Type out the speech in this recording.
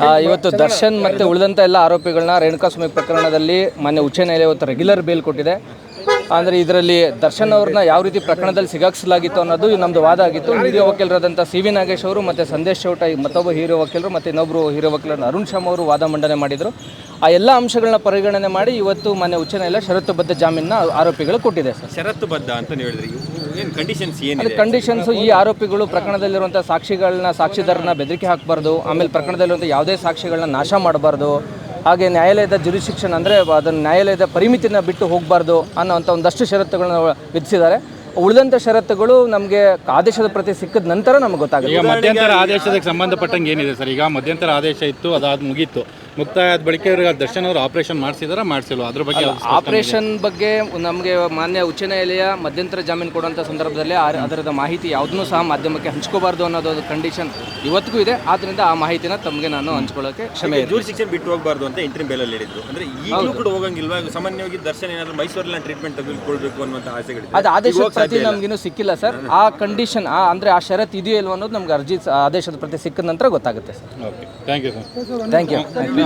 ಆ, ಇವತ್ತು ದರ್ಶನ್ ಮತ್ತೆ ಉಳಿದಂಥ ಎಲ್ಲ ಆರೋಪಿಗಳನ್ನ ರೇಣುಕಾಸ್ವಾಮಿ ಪ್ರಕರಣದಲ್ಲಿ ಮಾನ್ಯ ಉಚ್ಚ ನ್ಯಾಯಾಲಯ ಇವತ್ತು ರೆಗ್ಯುಲರ್ ಬೇಲ್ ಕೊಟ್ಟಿದೆ. ಅಂದರೆ ಇದರಲ್ಲಿ ದರ್ಶನ್ ಅವ್ರನ್ನ ಯಾವ ರೀತಿ ಪ್ರಕರಣದಲ್ಲಿ ಸಿಗಾಕ್ಸಲಾಗಿತ್ತು ಅನ್ನೋದು ನಮ್ಮದು ವಾದ ಆಗಿತ್ತು. ಹಿರಿಯ ವಕೀಲರಾದಂಥ ಸಿ ವಿ ನಾಗೇಶ್ ಅವರು ಮತ್ತು ಸಂದೇಶ್ ಚೌಟ ಮತ್ತೊಬ್ಬ ಹೀರೋ ವಕೀಲರು ಮತ್ತು ಇನ್ನೊಬ್ಬರು ಹೀರೋ ವಕೀಲರು ಅರುಣ್ ಶರ್ಮ ಅವರು ವಾದ ಮಂಡನೆ ಮಾಡಿದರು. ಆ ಎಲ್ಲ ಅಂಶಗಳನ್ನ ಪರಿಗಣನೆ ಮಾಡಿ ಇವತ್ತು ಮಾನ್ಯ ಉಚ್ಚ ನ್ಯಾಯಾಲಯ ಷರತ್ತುಬದ್ಧ ಜಾಮೀನನ್ನ ಆರೋಪಿಗಳು ಕೊಟ್ಟಿದೆ ಸರ್. ಷರತ್ತು ಬದ್ಧ ಅಂತ ನೀವು ಹೇಳಿದ್ರಿ. ಕಂಡೀಷನ್ಸ್ ಈ ಆರೋಪಿಗಳು ಪ್ರಕರಣದಲ್ಲಿರುವಂಥ ಸಾಕ್ಷಿಗಳನ್ನ ಸಾಕ್ಷಿದಾರನ ಬೆದರಿಕೆ ಹಾಕಬಾರ್ದು ಆಮೇಲೆ ಪ್ರಕರಣದಲ್ಲಿರುವಂಥ ಯಾವುದೇ ಸಾಕ್ಷಿಗಳನ್ನ ನಾಶ ಮಾಡಬಾರ್ದು ಹಾಗೆ ನ್ಯಾಯಾಲಯದ ಜುರಿಶಿಕ್ಷನ್ ಅಂದರೆ ಅದನ್ನು ನ್ಯಾಯಾಲಯದ ಪರಿಮಿತಿನ ಬಿಟ್ಟು ಹೋಗಬಾರ್ದು ಅನ್ನೋವಂಥ ಒಂದಷ್ಟು ಷರತ್ತುಗಳನ್ನ ವಿಧಿಸಿದ್ದಾರೆ. ಉಳಿದಂಥ ಷರತ್ತುಗಳು ನಮಗೆ ಆದೇಶದ ಪ್ರತಿ ಸಿಕ್ಕಿದ ನಂತರ ನಮಗೆ ಗೊತ್ತಾಗುತ್ತೆ. ಈಗ ಮಧ್ಯಂತರ ಆದೇಶಕ್ಕೆ ಸಂಬಂಧಪಟ್ಟಂಗೆ ಏನಿದೆ ಸರ್? ಈಗ ಮಧ್ಯಂತರ ಆದೇಶ ಇತ್ತು ಅದಾದ ಮುಗೀತು. ಮುಕ್ತಾಯ ಆದ ಬಳಿಕ ಇವ್ರಿಗೆ ದರ್ಶನ್ ಅವರು ಆಪರೇಷನ್ ಮಾಡಿಸಿದಾರ? ಮಾಡಿಸಿಲ್ವ? ಅದ್ರ ಬಗ್ಗೆ ಯಾವ್ದು ಸ್ಪಷ್ಟನೆ ಇದೆ? ಆಪರೇಷನ್ ಬಗ್ಗೆ ನಮಗೆ ಮಾನ್ಯ ಉಚ್ಚ ನ್ಯಾಯಾಲಯ ಮಧ್ಯಂತರ ಜಾಮೀನು ಕೊಡುವಂಥ ಸಂದರ್ಭದಲ್ಲಿ ಆ- ಅದರದ ಮಾಹಿತಿ ಯಾವುದನ್ನು ಸಹ ಮಾಧ್ಯಮಕ್ಕೆ ಹಂಚ್ಕೋಬಾರ್ದು ಅನ್ನೋದು ಕಂಡೀಷನ್ ಇವತ್ತಿಗೂ ಇದೆ. ಆದ್ದರಿಂದ ಆ ಮಾಹಿತಿನ ತಮಗೆ ನಾನು ಹಂಚ್ಕೊಳ್ಳೋಕೆ ಕ್ಷಮೆ ಇದೆ ಜೂರ್ ಶಿಕ್ಷಣ ಬಿಟ್ಟು ಹೋಗಬಾರ್ದು ಅಂತ ಇಂಟ್ರಿಮ್ ಬೇಲಲ್ಲಿ ಹೇಳಿದ್ರು. ಅಂದ್ರೆ ಈಗಲೂ ಕೂಡ ಹೋಗಂಗಿಲ್ವಾ? ಸಾಮಾನ್ಯವಾಗಿ ದರ್ಶನ ಏನಾದ್ರು ಮೈಸೂರಲ್ಲಿ ಟ್ರೀಟ್ಮೆಂಟ್ ತೆಗೆದುಕೊಳ್ಬೇಕು ಅನ್ನುವಂಥ ಆಸೆಗಳಿದೆ. ಅದು ಆದೇಶದ ಪ್ರತಿ ನಮಗಿನ್ನೂ ಸಿಕ್ಕಿಲ್ಲ ಸರ್. ಆ ಕಂಡೀಷನ್ ಆ ಅಂದರೆ ಆ ಷರತ್ತು ಇದೆಯೋ ಇಲ್ವೋ ಅನ್ನೋದು ನಮ್ಗೆ ಅರ್ಜಿ ಸ- ಆದೇಶದ ಪ್ರತಿ ಸಿಕ್ಕ ನಂತರ ಗೊತ್ತಾಗುತ್ತೆ sir. Okay thank you sir thank you